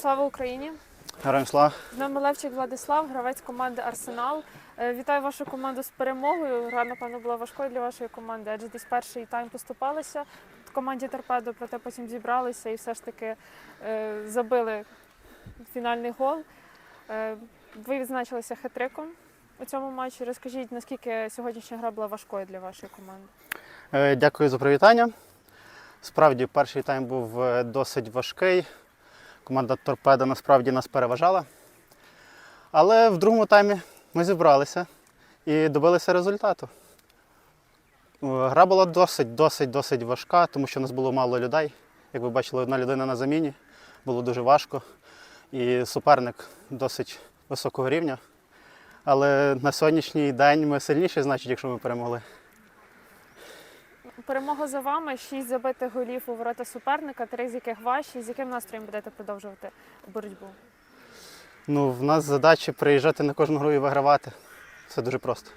Слава Україні! Героям слава. З нами Левчик Владислав, гравець команди Арсенал. Е, Вітаю вашу команду з перемогою. Гра, напевно, була важкою для вашої команди, адже десь перший тайм поступалися в команді Торпедо, проте потім зібралися і все ж таки е, забили фінальний гол. Е, ви відзначилися хитриком у цьому матчі. Розкажіть, наскільки сьогоднішня гра була важкою для вашої команди? Дякую за привітання. Справді, перший тайм був досить важкий. Команда Торпеда насправді нас переважала. Але в другому таймі ми зібралися і добилися результату. Е, Гра була досить, досить, досить важка, тому що у нас було мало людей. Як ви бачили, одна людина на заміні. Було дуже важко. І суперник досить високого рівня. Але на сьогоднішній день ми сильніші, значить, якщо ми перемогли. Перемога за вами, шість забитих голів у ворота суперника, три з яких ваші. З яким настроєм будете продовжувати боротьбу? Ну, в нас задача приїжджати на кожну гру і вигравати. Це дуже просто.